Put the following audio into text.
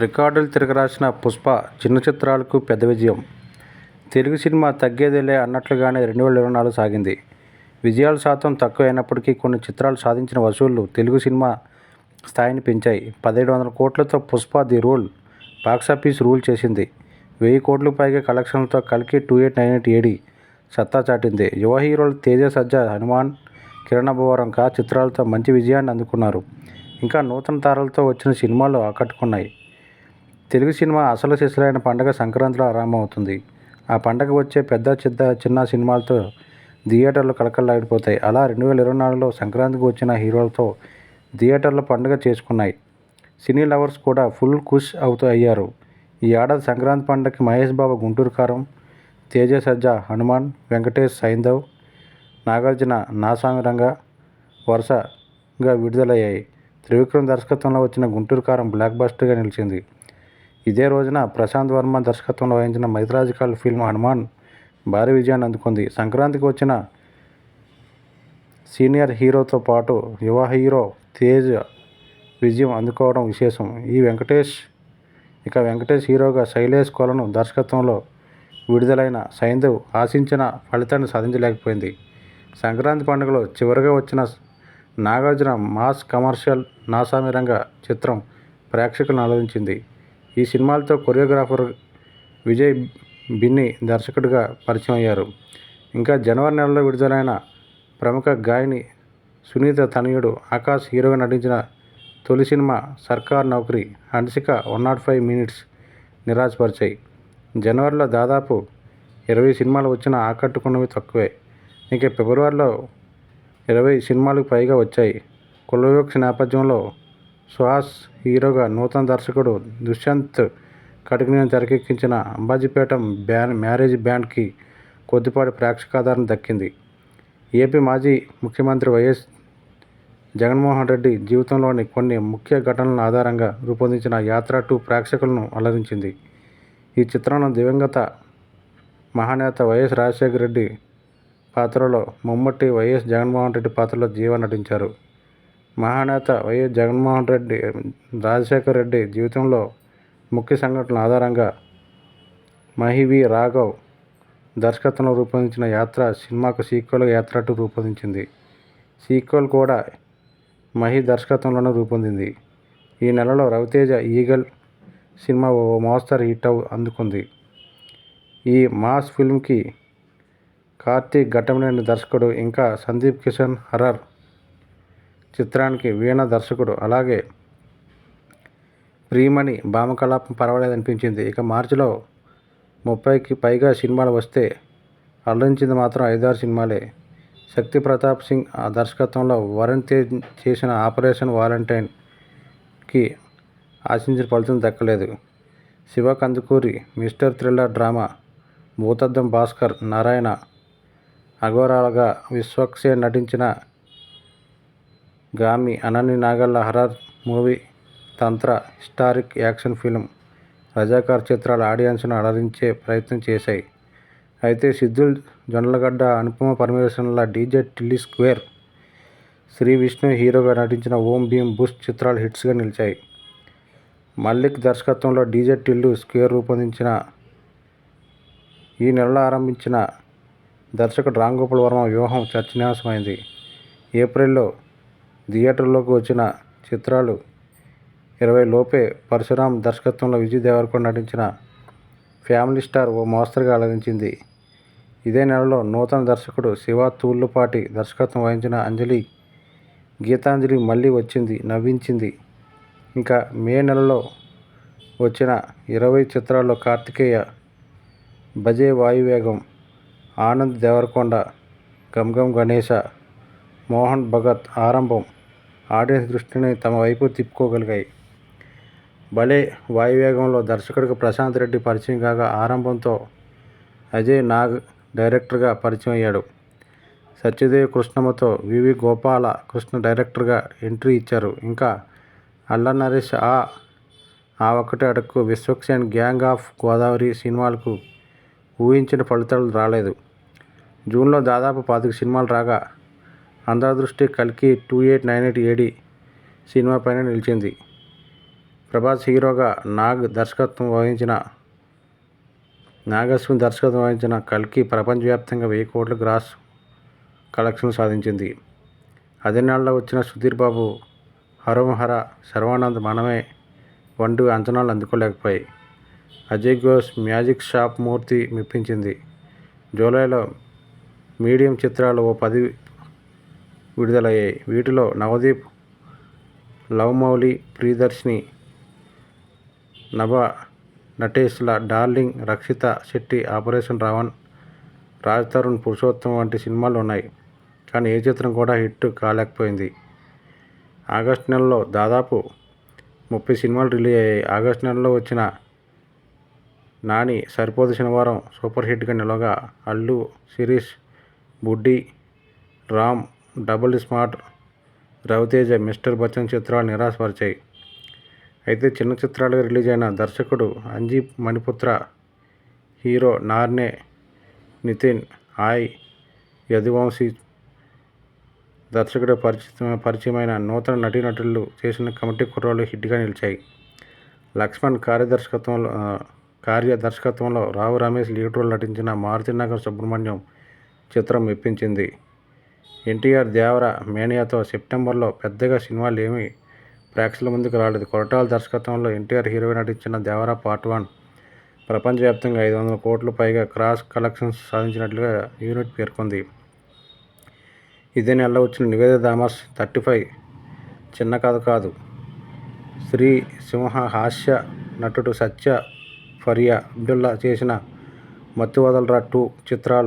రికార్డులు తిరగరాసిన పుష్ప చిన్న చిత్రాలకు పెద్ద విజయం. తెలుగు సినిమా తగ్గేదేలే అన్నట్లుగానే రెండు వేల ఇరవై నాలుగు సాగింది. విజయాల శాతం తక్కువ అయినప్పటికీ కొన్ని చిత్రాలు సాధించిన వసూళ్ళు తెలుగు సినిమా స్థాయిని పెంచాయి. పదిహేడు వందల కోట్లతో Pushpa the rule box office rule చేసింది. వెయ్యి కోట్లు పైగా కలెక్షన్లతో కలిపి two eight nine eight AD సత్తా చాటింది. యువ హీరోలు తేజ సజ్జా హనుమాన్ కిరణ్ కా చిత్రాలతో మంచి విజయాన్ని అందుకున్నారు. ఇంకా నూతన తారలతో వచ్చిన సినిమాలు ఆకట్టుకున్నాయి. తెలుగు సినిమా అసలు సిసలైన పండగ సంక్రాంతిలో ఆరంభమవుతుంది. ఆ పండగ వచ్చే పెద్ద చిద్ద చిన్న సినిమాలతో థియేటర్లు కలకల్లాడిపోతాయి అలా రెండు వేల ఇరవై నాలుగులో సంక్రాంతికి వచ్చిన హీరోలతో థియేటర్ల పండుగ చేసుకున్నాయి. సినీ లవర్స్ కూడా ఫుల్ ఖుష్ అవుతూ అయ్యారు. ఈ ఏడాది సంక్రాంతి పండగకి మహేష్ బాబు గుంటూరు కారం తేజ సజ్జా హనుమాన్ వెంకటేష్ సైందవ్ నాగార్జున నాసామిరంగా వరుసగా విడుదలయ్యాయి. త్రివిక్రమ్ దర్శకత్వంలో వచ్చిన గుంటూరు కారం బ్లాక్ బస్టర్గా నిలిచింది. ఇదే రోజున ప్రశాంత్ వర్మ దర్శకత్వంలో వహించిన మైథలాజికల్ ఫిల్మ్ హనుమాన్ భారీ విజయాన్ని అందుకుంది. సంక్రాంతికి వచ్చిన సీనియర్ హీరోతో పాటు యువ హీరో తేజ్ విజయం అందుకోవడం విశేషం. ఈ వెంకటేష్ ఇక వెంకటేష్ హీరోగా శైలేష్ కొలను దర్శకత్వంలో విడుదలైన సైంధవ్ ఆశించిన ఫలితాన్ని సాధించలేకపోయింది. సంక్రాంతి పండుగలో చివరిగా వచ్చిన నాగార్జున మాస్ కమర్షియల్ నాసామిరంగ చిత్రం ప్రేక్షకులను అలరించింది ఈ సినిమాలతో కొరియోగ్రాఫర్ విజయ్ బిన్ని దర్శకుడిగా పరిచయం అయ్యారు. ఇంకా జనవరి నెలలో విడుదలైన ప్రముఖ గాయని సునీత తనయుడు ఆకాష్ హీరోగా నటించిన తొలి cinema Sarkar Naukari Hansika one nought five minutes నిరాశపరిచాయి. జనవరిలో దాదాపు ఇరవై సినిమాలు వచ్చినా ఆకట్టుకున్నవి తక్కువే. ఇక ఫిబ్రవరిలో ఇరవై సినిమాలకు పైగా వచ్చాయి. కులవోక్స్ నేపథ్యంలో సుహాస్ హీరోగా నూతన దర్శకుడు దుష్యంత్ కటకనేని తెరకెక్కించిన అంబాజీపేట బ్యాన్ మ్యారేజ్ బ్యాండ్కి కొద్దిపాటి ప్రేక్షకాదరణ దక్కింది. ఏపీ మాజీ ముఖ్యమంత్రి వైఎస్ జగన్మోహన్ రెడ్డి జీవితంలోని కొన్ని ముఖ్య ఘటనల ఆధారంగా రూపొందించిన యాత్ర టూ ప్రేక్షకులను అలరించింది. ఈ చిత్రంలో దివంగత మహానేత వైఎస్ రాజశేఖర రెడ్డి పాత్రలో మమ్మట్టి వైఎస్ జగన్మోహన్ రెడ్డి పాత్రలో జీవ నటించారు. మహానేత వైఎస్ జగన్మోహన్ రెడ్డి రాజశేఖర రెడ్డి జీవితంలో ముఖ్య సంఘటనల ఆధారంగా మహివి రాఘవ్ దర్శకత్వంలో రూపొందించిన యాత్ర సినిమాకు సీక్వెల్ యాత్ర టూ రూపొందించింది. సీక్వెల్ కూడా మహి దర్శకత్వంలోనే రూపొందింది. ఈ నెలలో రవితేజ ఈగల్ సినిమా ఓ మోస్తర్ హిట్ అందుకుంది. ఈ మాస్ ఫిల్మ్కి కార్తీక్ ఘట్టమనేని దర్శకుడు ఇంకా సందీప్ కిషన్ హర్రర్ చిత్రానికి వీణ దర్శకుడు. అలాగే ప్రియమణి భామకలాపం పర్వాలేదనిపించింది. ఇక మార్చిలో ముప్పైకి పైగా సినిమాలు వస్తే అలరించింది మాత్రం ఐదారు సినిమాలే. శక్తి ప్రతాప్ సింగ్ ఆ దర్శకత్వంలో వరుణ్ తేజ్ చేసిన ఆపరేషన్ వాలంటైన్కి ఆశించిన ఫలితం దక్కలేదు. Siva Kandukuri mystery thriller drama Bhoothaddam Bhaskar Narayana అఘోరాలుగా Vishwak Sen నటించిన Gaami Ananya Nagalla horror movie Tantra historic action film Razakar చిత్రాలు ఆడియన్స్ను అలరించే ప్రయత్నం చేశాయి. అయితే సిద్ధుల్ జొన్నలగడ్డ అనుపమ పరమేశ్వరన్ల డీజే టిల్లీ స్క్వేర్ శ్రీ విష్ణు హీరోగా నటించిన ఓం భీమ్ బుష్ చిత్రాలు హిట్స్గా నిలిచాయి. మల్లిక్ దర్శకత్వంలో డీజే టిల్లు స్క్వేర్ రూపొందించిన ఈ నెలలో ఆరంభించిన దర్శకుడు రామ్ గోపాల్ వర్మ వ్యూహం చర్చనీయాంశమైంది. ఏప్రిల్లో థియేటర్లోకి వచ్చిన చిత్రాలు ఇరవై లోపే పరశురామ్ దర్శకత్వంలో విజయ్ దేవరకొండ నటించిన ఫ్యామిలీ స్టార్ ఓ మోస్తరుగా అలరించింది. ఇదే నెలలో నూతన దర్శకుడు శివ తూళ్ళుపాటి దర్శకత్వం వహించిన అంజలి గీతాంజలి మళ్ళీ వచ్చింది నవ్వించింది. ఇంకా మే నెలలో వచ్చిన ఇరవై చిత్రాల్లో కార్తికేయ బజే వాయువేగం ఆనంద్ దేవరకొండ గమ్ గమ్ మోహన్ భగత్ ఆరంభం ఆడియన్స్ దృష్టిని తమ వైపు తిప్పుకోగలిగాయి. భలే వాయువేగంలో దర్శకుడికి ప్రశాంత్ రెడ్డి పరిచయం కాగా ఆరంభంతో అజయ్ నాగ్ డైరెక్టర్గా పరిచయం అయ్యాడు సత్యదేవ్ కృష్ణమ్మతో వివి గోపాల కృష్ణ డైరెక్టర్గా ఎంట్రీ ఇచ్చారు. ఇంకా అల్ల నరేష్ ఆ ఆ ఒక్కటి అడుక్కు విశ్వక్సేన్ గ్యాంగ్ ఆఫ్ గోదావరి సినిమాలకు ఊహించిన ఫలితాలు రాలేదు. జూన్లో దాదాపు పాతిక సినిమాలు రాగా అందరి దృష్టి కల్కి two eight nine eight AD సినిమాపైన నిలిచింది. ప్రభాస్ హీరోగా నాగ్ దర్శకత్వం వహించిన నాగశ్విన్ దర్శకత్వం వహించిన కల్కి ప్రపంచవ్యాప్తంగా వెయ్యి కోట్ల గ్రాస్ కలెక్షన్ సాధించింది. అదే నెలలో వచ్చిన సుధీర్ బాబు హరోమహర శర్వానంద్ మనమే వంటి అంచనాలు అందుకోలేకపోయాయి. అజయ్ ఘోష్ మ్యాజిక్ షాప్ మూర్తి మెప్పించింది. జూలైలో మీడియం చిత్రాలు ఓ పది విడుదలయ్యాయి. వీటిలో నవదీప్ లవ్మౌలి ప్రియదర్శిని నభ నటేష్ల డార్లింగ్ రక్షిత శెట్టి ఆపరేషన్ రావణ్ రాజ్ తరుణ్ పురుషోత్తం వంటి సినిమాలు ఉన్నాయి. కానీ ఏ చిత్రం కూడా హిట్ కాలేకపోయింది. ఆగస్టు నెలలో దాదాపు ముప్పై సినిమాలు రిలీజ్ అయ్యాయి. ఆగస్టు నెలలో వచ్చిన నాని సరిపోదు శనివారం సూపర్ హిట్గా నిలవగా Allu Sirish buddy Ram double smart Ravi Teja mister Bachchan చిత్రాలు నిరాశపరిచాయి. అయితే చిన్న చిత్రాలుగా రిలీజ్ అయిన దర్శకుడు అంజీ మణిపుత్ర హీరో నార్నే నితిన్ ఆయ్ యదువంశీ దర్శకుడు పరిచిత పరిచయమైన నూతన నటీనటులు చేసిన కమిటీ కుర్రాలు హిట్గా నిలిచాయి. లక్ష్మణ్ కార్యదర్శకత్వంలో కార్యదర్శకత్వంలో రావు రమేష్ లీడ్ రోల్ నటించిన మారుతినగర్ సుబ్రహ్మణ్యం చిత్రం మెప్పించింది. ఎన్టీఆర్ దేవర మేనియాతో సెప్టెంబర్లో పెద్దగా సినిమాలు ఏమీ ప్రేక్షకుల ముందుకు రాలేదు. కొరటాల దర్శకత్వంలో ఎన్టీఆర్ హీరోగా నటించిన దేవర పార్ట్ వన్ ప్రపంచవ్యాప్తంగా ఐదు వందల కోట్ల పైగా క్రాస్ కలెక్షన్స్ సాధించినట్లుగా యూనిట్ పేర్కొంది. ఇదే నెలలో వచ్చిన నివేద థామస్ థర్టీ ఫైవ్ చిన్న కథ కాదు. శ్రీ సింహ హాస్య నటుడు సత్య ఫరియా అబ్దుల్లా చేసిన మత్తు వదలరా టూ చిత్రాలు